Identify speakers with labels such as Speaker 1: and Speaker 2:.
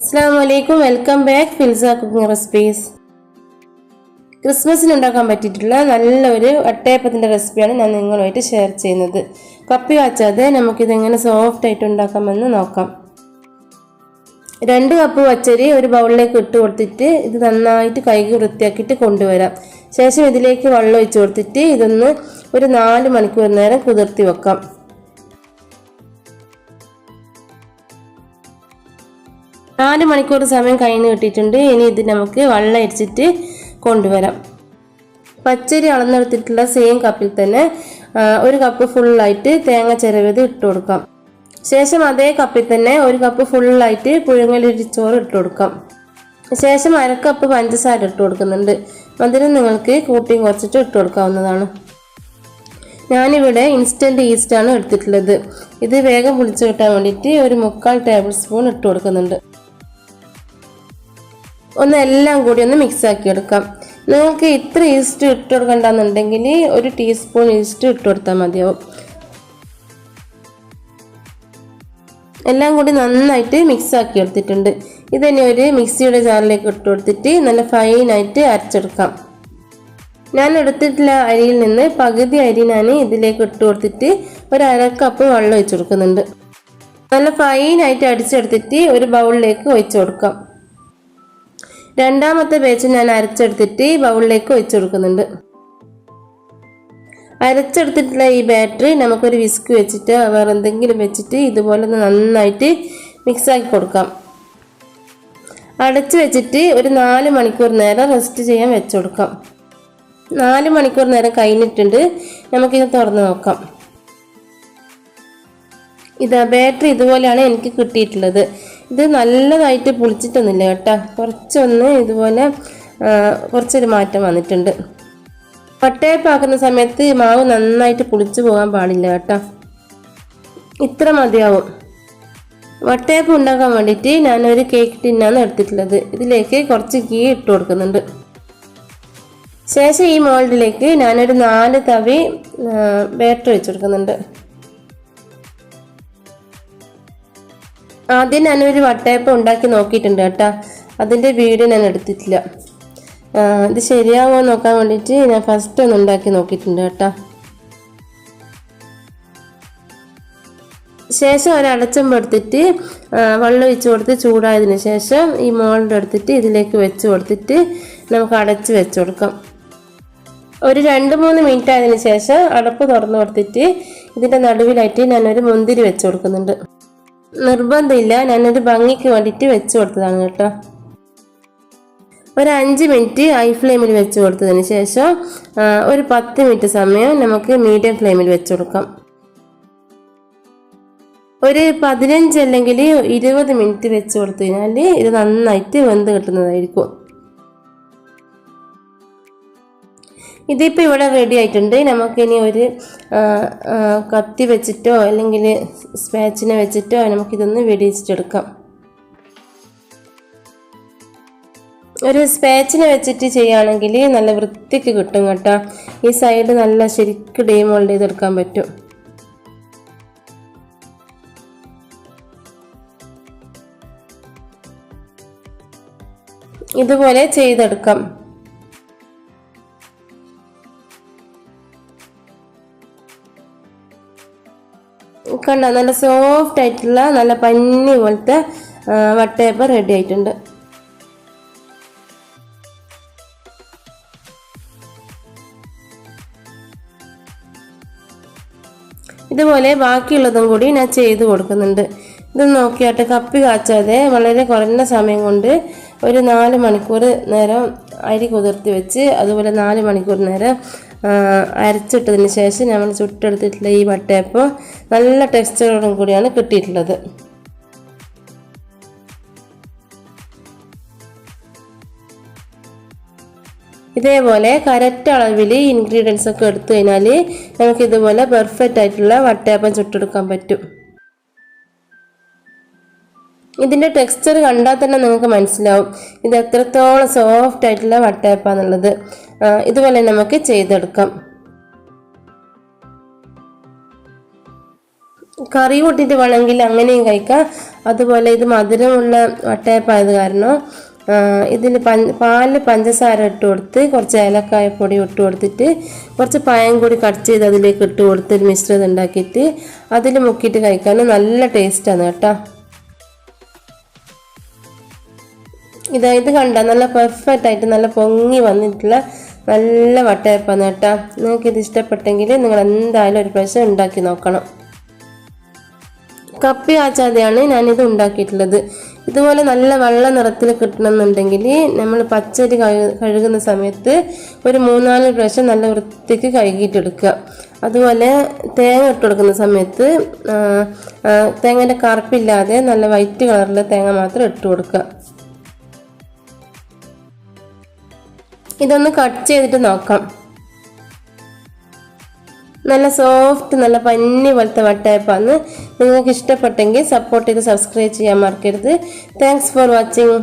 Speaker 1: അസ്സാം വലൈക്കും welcome back Filsa cooking recipes ക്രിസ്മസിന് ഉണ്ടാക്കാൻ പറ്റിയിട്ടുള്ള നല്ലൊരു അട്ടയപ്പത്തിന്റെ റെസിപ്പിയാണ് ഞാൻ നിങ്ങളുമായിട്ട് ഷെയർ ചെയ്യുന്നത്. കപ്പി വച്ചാതെ നമുക്കിതെങ്ങനെ സോഫ്റ്റ് ആയിട്ട് ഉണ്ടാക്കാമെന്ന് നോക്കാം. രണ്ട് കപ്പ് പച്ചരി ഒരു ബൗളിലേക്ക് ഇട്ട് കൊടുത്തിട്ട് ഇത് നന്നായിട്ട് കൈകി വൃത്തിയാക്കിയിട്ട് കൊണ്ടുവരാം. ശേഷം ഇതിലേക്ക് വെള്ളം ഒഴിച്ചു കൊടുത്തിട്ട് ഇതൊന്ന് ഒരു നാല് മണിക്കൂർ നേരം കുതിർത്തി വെക്കാം. നാല് മണിക്കൂർ സമയം കഴിഞ്ഞ് കിട്ടിയിട്ടുണ്ട്. ഇനി ഇത് നമുക്ക് വെള്ളം അരിച്ചിട്ട് കൊണ്ടുവരാം. പച്ചരി അളന്നെടുത്തിട്ടുള്ള സെയിം കപ്പിൽ തന്നെ ഒരു കപ്പ് ഫുള്ളായിട്ട് തേങ്ങ ചിരവത് ഇട്ട് കൊടുക്കാം. ശേഷം അതേ കപ്പിൽ തന്നെ ഒരു കപ്പ് ഫുള്ളായിട്ട് പുഴുങ്ങലിരിച്ചോറ് ഇട്ട് കൊടുക്കാം. ശേഷം അരക്കപ്പ് പഞ്ചസാര ഇട്ട് കൊടുക്കുന്നുണ്ട്. മധുരം നിങ്ങൾക്ക് കൂട്ടി കുറച്ചിട്ട് ഇട്ട് കൊടുക്കാവുന്നതാണ്. ഞാനിവിടെ ഇൻസ്റ്റന്റ് ഈസ്റ്റാണ് എടുത്തിട്ടുള്ളത്. ഇത് വേഗം പുളിച്ചു കിട്ടാൻ വേണ്ടിയിട്ട് ഒരു മുക്കാൽ ടേബിൾ സ്പൂൺ ഇട്ട് കൊടുക്കുന്നുണ്ട്. ഒന്ന് എല്ലാം കൂടി ഒന്ന് മിക്സ് ആക്കി എടുക്കാം. നിങ്ങൾക്ക് ഇത്ര ഈസ്റ്റ് ഇട്ട് കൊടുക്കണ്ടെന്നുണ്ടെങ്കിൽ ഒരു ടീസ്പൂൺ ഈസ്റ്റ് ഇട്ട് കൊടുത്താൽ മതിയാവും. എല്ലാം കൂടി നന്നായിട്ട് മിക്സ് ആക്കി എടുത്തിട്ടുണ്ട്. ഇതിനി ഒരു മിക്സിയുടെ ജാറിലേക്ക് ഇട്ട് കൊടുത്തിട്ട് നല്ല ഫൈനായിട്ട് അരച്ചെടുക്കാം. ഞാൻ എടുത്തിട്ടുള്ള അരിയിൽ നിന്ന് പകുതി അരി ഞാൻ ഇതിലേക്ക് ഇട്ട് കൊടുത്തിട്ട് ഒരു അരക്കപ്പ് കപ്പ് വെള്ളം ഒഴിച്ചു കൊടുക്കുന്നുണ്ട്. നല്ല ഫൈനായിട്ട് അടിച്ചെടുത്തിട്ട് ഒരു ബൗളിലേക്ക് ഒഴിച്ചു കൊടുക്കാം. രണ്ടാമത്തെ ബാച്ച് ഞാൻ അരച്ചെടുത്തിട്ട് ഈ ബൗളിലേക്ക് ഒഴിച്ചു കൊടുക്കുന്നുണ്ട്. അരച്ചെടുത്തിട്ടുള്ള ഈ ബാറ്ററി നമുക്കൊരു വിസ്ക് വെച്ചിട്ട് വേറെ എന്തെങ്കിലും വെച്ചിട്ട് ഇതുപോലെ ഒന്ന് നന്നായിട്ട് മിക്സാക്കി കൊടുക്കാം. അടച്ചു വെച്ചിട്ട് ഒരു നാല് മണിക്കൂർ നേരം റെസ്റ്റ് ചെയ്യാൻ വെച്ചു കൊടുക്കാം. നാല് മണിക്കൂർ നേരം കഴിഞ്ഞിട്ടുണ്ട്. നമുക്കിത് തുറന്ന് നോക്കാം. ഇതാ ബാറ്ററി ഇതുപോലെയാണ് എനിക്ക് കിട്ടിയിട്ടുള്ളത്. ഇത് നല്ലതായിട്ട് പൊളിച്ചിട്ടൊന്നുമില്ല കേട്ടോ. കുറച്ചൊന്ന് ഇതുപോലെ കുറച്ചൊരു മാറ്റം വന്നിട്ടുണ്ട്. വട്ടയപ്പാക്കുന്ന സമയത്ത് മാവ് നന്നായിട്ട് പുളിച്ചു പോകാൻ പാടില്ല കേട്ടോ. ഇത്ര മതിയാവും. വട്ടയപ്പം ഉണ്ടാക്കാൻ വേണ്ടിയിട്ട് ഞാനൊരു കേക്ക് ടിന്നാണ് എടുത്തിട്ടുള്ളത്. ഇതിലേക്ക് കുറച്ച് ഗീ ഇട്ട് കൊടുക്കുന്നുണ്ട്. ശേഷം ഈ മോൾഡിലേക്ക് ഞാനൊരു നാല് തവി ബാറ്റർ വെച്ച് കൊടുക്കുന്നുണ്ട്. ആദ്യം ഞാനൊരു വട്ടയപ്പം ഉണ്ടാക്കി നോക്കിയിട്ടുണ്ട് കേട്ടോ. അതിന്റെ വീഡിയോ ഞാൻ എടുത്തിട്ടില്ല. ഇത് ശരിയാവുമോ നോക്കാൻ വേണ്ടിയിട്ട് ഞാൻ ഫസ്റ്റ് ഒന്ന് ഉണ്ടാക്കി നോക്കിയിട്ടുണ്ട് കേട്ടോ. ശേഷം ഒരു അടച്ചമ്പ് എടുത്തിട്ട് വെള്ളം ഒഴിച്ച് കൊടുത്ത് ചൂടായതിന് ശേഷം ഈ മോൾഡ് എടുത്തിട്ട് ഇതിലേക്ക് വെച്ച് കൊടുത്തിട്ട് നമുക്ക് അടച്ച് വെച്ച് കൊടുക്കാം. ഒരു രണ്ട് മൂന്ന് മിനിറ്റ് ആയതിനു ശേഷം അടപ്പ് തുറന്നു കൊടുത്തിട്ട് ഇതിന്റെ നടുവിലായിട്ട് ഞാനൊരു മുന്തിരി വെച്ച് കൊടുക്കുന്നുണ്ട്. നിർബന്ധമില്ല. ഞാനൊരു ഭംഗിക്ക് വേണ്ടിയിട്ട് വെച്ച് കൊടുത്തതാണ് കേട്ടോ. ഒരു അഞ്ച് മിനിറ്റ് ഹൈ ഫ്ലെയിമിൽ വെച്ച് കൊടുത്തതിന് ശേഷം ഒരു പത്ത് മിനിറ്റ് സമയം നമുക്ക് മീഡിയം ഫ്ലെയിമിൽ വെച്ച് കൊടുക്കാം. ഒരു പതിനഞ്ച് അല്ലെങ്കിൽ ഇരുപത് മിനിറ്റ് വെച്ച് കൊടുത്തു കഴിഞ്ഞാൽ ഇത് നന്നായിട്ട് വെന്ത് കിട്ടുന്നതായിരിക്കും. ഇതിപ്പോൾ ഇവിടെ റെഡി ആയിട്ടുണ്ട്. നമുക്കിനി ഒരു കത്തി വെച്ചിട്ടോ അല്ലെങ്കിൽ സ്പാച്ചിനെ വെച്ചിട്ടോ നമുക്കിതൊന്ന് വെടിച്ചിട്ടെടുക്കാം ഒരു സ്പാച്ചിനെ വെച്ചിട്ട് ചെയ്യുകയാണെങ്കിൽ നല്ല വൃത്തിക്ക് കിട്ടും കേട്ടോ. ഈ സൈഡ് നല്ല ശരിക്ക് ഡീമോൾഡ് ചെയ്തെടുക്കാൻ പറ്റും. ഇതുപോലെ ചെയ്തെടുക്കാം. കണ്ട? നല്ല സോഫ്റ്റ് ആയിട്ടുള്ള നല്ല പഞ്ഞി പോലത്തെ വട്ടയപ്പം റെഡി ആയിട്ടുണ്ട്. ഇതുപോലെ ബാക്കിയുള്ളതും കൂടി ഞാൻ ചെയ്ത് കൊടുക്കുന്നുണ്ട്. ഇത് നോക്കിയിട്ട് കപ്പി കാച്ചാതെ വളരെ കുറഞ്ഞ സമയം കൊണ്ട് ഒരു നാല് മണിക്കൂർ നേരം അരി കുതിർത്തി വെച്ച് അതുപോലെ നാല് മണിക്കൂർ നേരം അരച്ചിട്ടതിന് ശേഷം നമ്മൾ ചുട്ടെടുത്തിട്ടുള്ള ഈ വട്ടയപ്പം നല്ല ടെക്സ്ചറോടും കൂടിയാണ് കിട്ടിയിട്ടുള്ളത്. ഇതേപോലെ കറക്റ്റ് അളവിൽ ഇൻഗ്രീഡിയൻസ് ഒക്കെ എടുത്തു കഴിഞ്ഞാൽ നമുക്ക് ഇതുപോലെ പെർഫെക്റ്റ് ആയിട്ടുള്ള വട്ടയപ്പം ചുട്ടെടുക്കാൻ പറ്റും. ഇതിന്റെ ടെക്സ്ചർ കണ്ടാൽ തന്നെ നമുക്ക് മനസ്സിലാവും. ഇത് എത്രത്തോളം സോഫ്റ്റ് ആയിട്ടുള്ള വട്ടയപ്പാന്നുള്ളത് ഇതുപോലെ നമുക്ക് ചെയ്തെടുക്കാം. കറി കൂട്ടിയിട്ട് വേണമെങ്കിൽ അങ്ങനെയും കഴിക്കാം. അതുപോലെ ഇത് മധുരമുള്ള വട്ടയപ്പായത് കാരണം ഇതിൽ പഞ്ച പാലിൽ പഞ്ചസാര ഇട്ട് കൊടുത്ത് കുറച്ച് ഏലക്കായ പൊടി ഇട്ട് കൊടുത്തിട്ട് കുറച്ച് പായം കൂടി കട്ട് ചെയ്ത് അതിലേക്ക് ഇട്ട് കൊടുത്ത് ഒരു മിശ്രിതം ഉണ്ടാക്കിയിട്ട് അതിൽ മുക്കിയിട്ട് കഴിക്കാൻ നല്ല ടേസ്റ്റാണ് കേട്ടോ. ഇതാ ഇത് കണ്ട നല്ല പെർഫെക്റ്റ് ആയിട്ട് നല്ല പൊങ്ങി വന്നിട്ടുള്ള നല്ല വട്ടയപ്പാണ് കേട്ടോ. നിങ്ങൾക്ക് ഇത് ഇഷ്ടപ്പെട്ടെങ്കിൽ നിങ്ങൾ എന്തായാലും ഒരു പ്രാവശ്യം ഉണ്ടാക്കി നോക്കണം. കപ്പി കാച്ചാതെയാണ് ഞാനിത് ഉണ്ടാക്കിയിട്ടുള്ളത്. ഇതുപോലെ നല്ല വെള്ള നിറത്തിൽ കിട്ടണമെന്നുണ്ടെങ്കിൽ നമ്മൾ പച്ചരി കഴുകുന്ന സമയത്ത് ഒരു മൂന്നാൽ പ്രാവശ്യം നല്ല വൃത്തിക്ക് കഴുകിയിട്ടെടുക്കുക. അതുപോലെ തേങ്ങ ഇട്ട് കൊടുക്കുന്ന സമയത്ത് തേങ്ങന്റെ കറുപ്പില്ലാതെ നല്ല വൈറ്റ് കളറിലെ തേങ്ങ മാത്രം ഇട്ട് കൊടുക്കുക. ഇതൊന്ന് കട്ട് ചെയ്തിട്ട് നോക്കാം. നല്ല സോഫ്റ്റ് നല്ല പഞ്ഞി പോലത്തെ വട്ടയപ്പാന്ന് നിങ്ങൾക്ക് ഇഷ്ടപ്പെട്ടെങ്കിൽ സപ്പോർട്ട് ചെയ്ത് സബ്സ്ക്രൈബ് ചെയ്യാൻ മറക്കരുത്. Thanks for watching